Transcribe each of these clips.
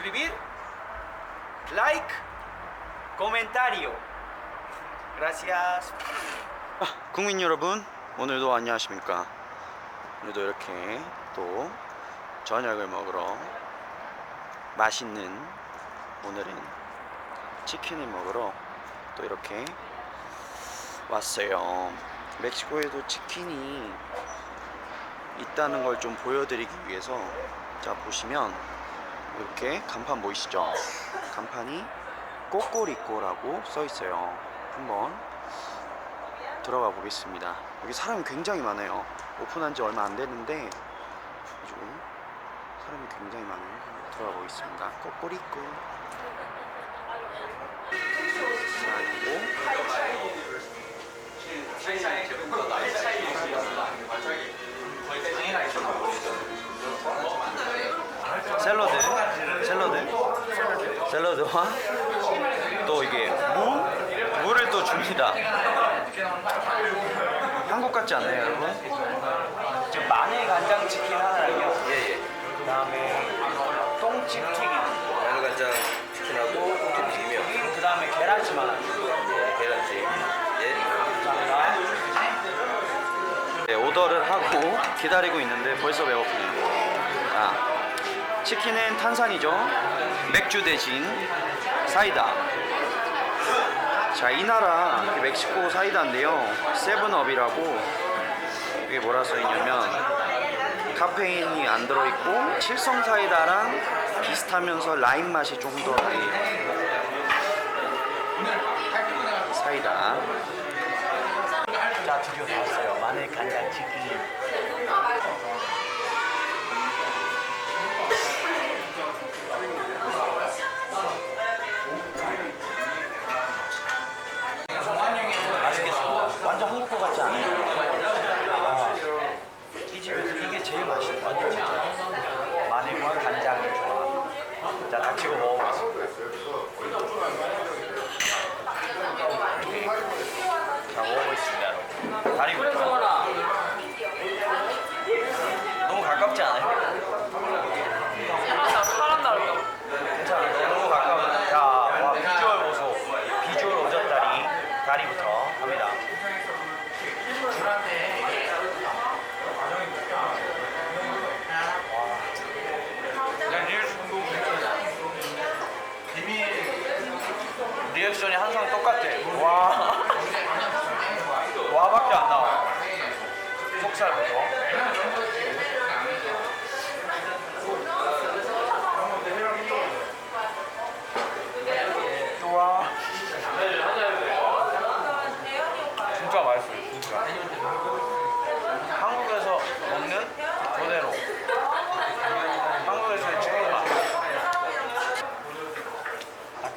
suscribir, like, comentario. Gracias. 아, 국민 여러분, 오늘도 안녕하십니까? 오늘도 이렇게 또 저녁을 먹으러 맛있는 오늘은 치킨을 먹으러 또 이렇게 왔어요. 멕시코에도 치킨이 있다는 걸 좀 보여드리기 위해서 자 보시면 이렇게 간판 보이시죠? 간판이 꼬꼬리꼬라고 써 있어요. 한번 들어가 보겠습니다. 여기 사람이 굉장히 많아요. 오픈한 지 얼마 안 됐는데 지금 사람이 굉장히 많아요. 들어가 보겠습니다. 꼬꼬리꼬. 자, 그리고 샐러드와 또 이게 무, 무를 또 줍니다. 한국 같지 않나요, 여러분? 지금 마늘 간장 치킨 하나랑요. 예 예. 그 다음에 똥집 튀김. 마늘 간장 치킨하고 튀김이요. 그 다음에 계란찜 하나. 계란찜. 예. 감사합니다. 네, 오더를 하고 기다리고 있는데 벌써 배고프네요. 아, 치킨은 탄산이죠. 맥주 대신 사이다. 자, 이 나라 멕시코 사이다인데요. 세븐업이라고 이게 뭐라 써 있냐면 카페인이 안 들어있고 칠성 사이다랑 비슷하면서 라임 맛이 좀 더 나요. 사이다. 자 드디어 나왔어요 마늘 간장 치킨 There we go.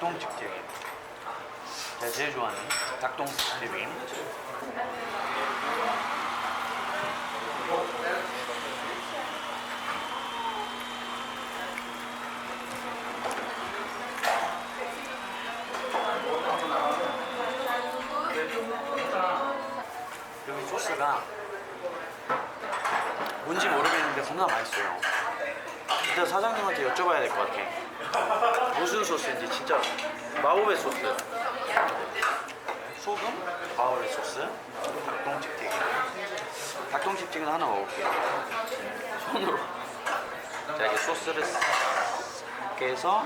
닭똥집튀김 제가 제일 좋아하는 닭똥집튀김 여기 소스가 뭔지 모르겠는데 겁나 맛있어요. 일단 사장님한테 여쭤봐야 될 것 같아. 무슨 소스인지 진짜 마법의 소스. 소금, 마법의 소스, 닭똥집 튀김. 닭똥집 튀김 하나 먹을게요. 손으로. 자 이렇게 소스를 싹 이렇게 해서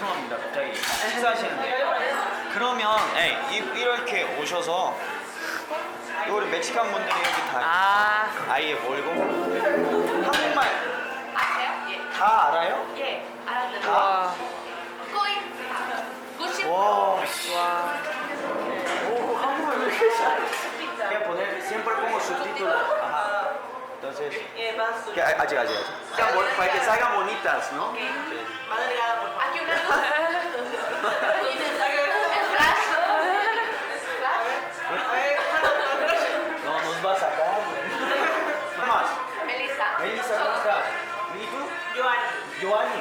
죄송합니다. 갑자기 식사하시는데. 그러면 예, 이, 이렇게 오셔서 우리 멕시칸 분들이 여기 다 아, 아예 몰고 한국말 아세요? 예. 다 알아요? 예. 알았는데. 와, 꼬이. 90. 와. 와. 오, 한국말 왜 이렇게 잘해? Voy a poner siempre pongo subtítulos. Ajá. Entonces, que- a직 아직 아직. Para que salgan bonitas, ¿no? Sí. Aquí. El flash. No, nos va a sacar. güey. ¿Qué más? Melissa. Melissa, ¿cómo estás? ¿Y tú? Joan. Giovanni.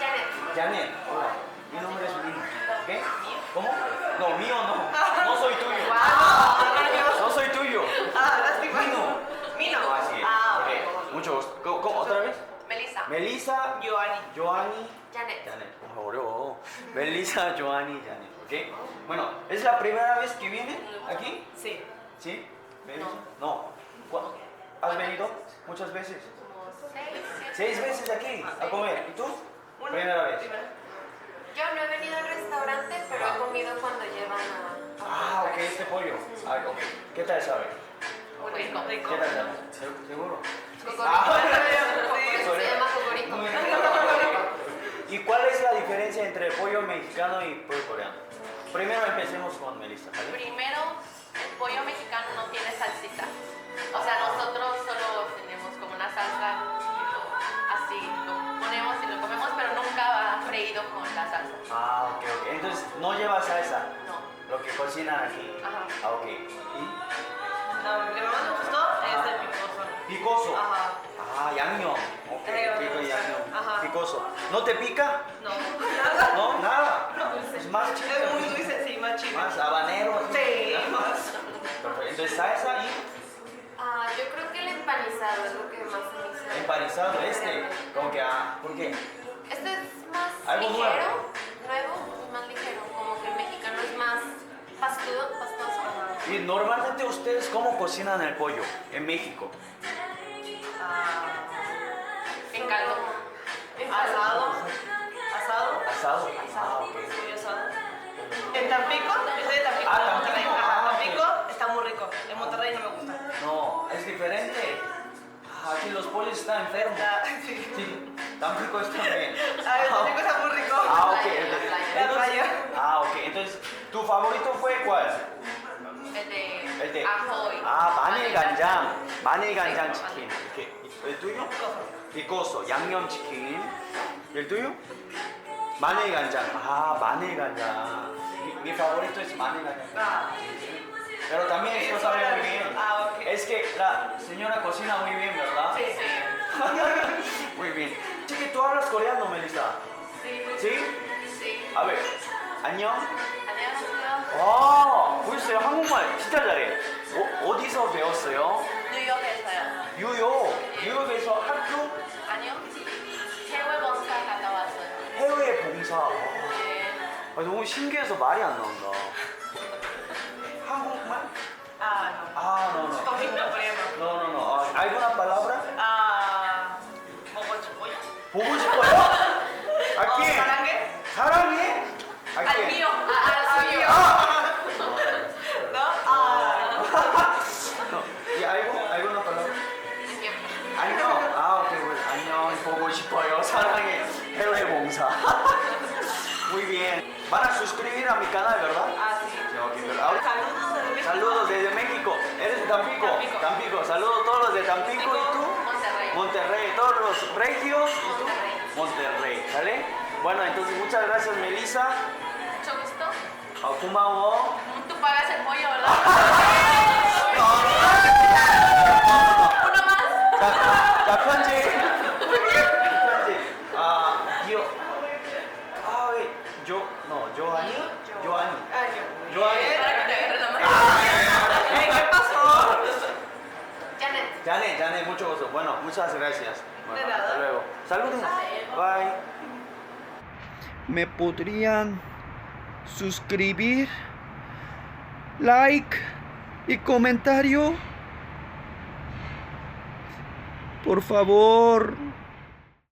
Janet. Janet. Hola. Mi nombre es Lino. ¿Qué? ¿Cómo? No, mío no. No soy tuyo. No soy tuyo. Mino. Mino. Así es. Ok. Mucho gusto. ¿Cómo, cómo? ¿Otra vez? Melissa. Melissa. Joanny. Joanny. Janet. Janet, oro. Oh, Melissa, Joanny, Janet, ¿ok? Bueno, ¿es la primera vez que viene aquí? Sí. ¿Sí? No. no. ¿Has venido muchas veces? Como seis. Seis veces aquí a comer. ¿Y tú? Una. Primera vez. Yo no he venido al restaurante, pero he ah. comido cuando llevan a... a ah, ok, este pollo. Ah, okay. ¿Qué tal sabe? Rico, rico. ¿Qué tal sabe? ¿Seguro? Cocorico. Ah, se llama cocorico. ¿Y cuál es la diferencia entre pollo mexicano y pollo coreano? Primero empecemos con Melissa, ¿vale? Primero, el pollo mexicano no tiene salsita. O sea, nosotros solo tenemos como una salsa y lo- así lo ponemos y lo comemos, pero nunca va freído con la salsa. Ah, ok, ok. Entonces no lleva salsa, No. lo que cocinan aquí. Ajá. Ah, ok. ¿Y? No, lo que más me gustó es el picoso. ¿Picoso? Ajá. Ah, yangño. Ok, Creo, pico y. Ajá. Picoso. ¿No te pica? No, nada. ¿No? Nada. Es más chile. Es muy dulce, sí, más chile. Más habanero. Sí, más. Pues, entonces, ¿salsa ahí? Ah, yo creo que el empanizado es lo que más me gusta. Empanizado, este. Como que, ah, ¿por qué? Este es más Algo nuevo. Y normalmente ustedes cómo cocinan el pollo en México? Ah, En caldo. En asado. Asado. Asado. Ah, asado. En Tampico, yo soy de Tampico, Ah, Monterrey. Tampico. Ajá, Ah. Tampico está muy rico. En Monterrey no me gusta. No, es diferente. Aquí los pollos están enfermos. Sí. Sí, Tampico está bien. Ah, Tampico está muy rico. Ah, ok. entonces-. Ah, ok. Entonces, ¿tu favorito fue cuál? De. ajo y Ah, 마늘 간장. 마늘 간장. 치킨. 이렇게. ¿El tuyo? Picoso. 양념 치킨. ¿Y el tuyo? 마늘 간장. Ah, 마늘 간장. Mi, mi favorito es 마늘 간장. Ah, Pero también esto sabe muy bien. Ah, ok. Es que la señora cocina muy bien, ¿verdad? sí, sí. muy bien. Sí que tú hablas coreano, Melissa. ¿Sí? Sí. A ver. 안녕. 안녕하세요. 와, 보셨어요? 한국말 진짜 잘해. 어, 어디서 배웠어요? 뉴욕에서요. 뉴욕. 뉴욕에서 학교 아니요. 해외 번사 갔다 왔어요. 해외 봉사. 와, 네. 아, 너무 신기해서 말이 안 나온다. 한국말? 아, 보고 싶어요. 사랑해. 해외 봉사. Muy bien. Van a suscribir a mi canal, ¿verdad? Ah, sí. Sí, ok, pero ahora- Saludos de México. Saludos desde México. ¿Eres de Tampico? Tampico. Saludos a todos los de Tampico. ¿Y tú? Monterrey. Monterrey. Todos los regios. ¿Y tú? Monterrey. Monterrey. ¿Sale? Bueno, entonces muchas gracias, Melissa. Mucho gusto. 아, 고마워. Tú pagas el pollo, ¿verdad? 아, Uno más. 자, 자 편지. Ah, yo. Ah, wait. Yo. No, Joanny. Joanny. Joanny. Para que te ah. ¿Qué pasó? Janet. Janet, Janet, mucho gusto. Bueno, muchas gracias. Bueno, hasta luego. Saludos. Bye. Me podrían suscribir, like y comentario. Por favor.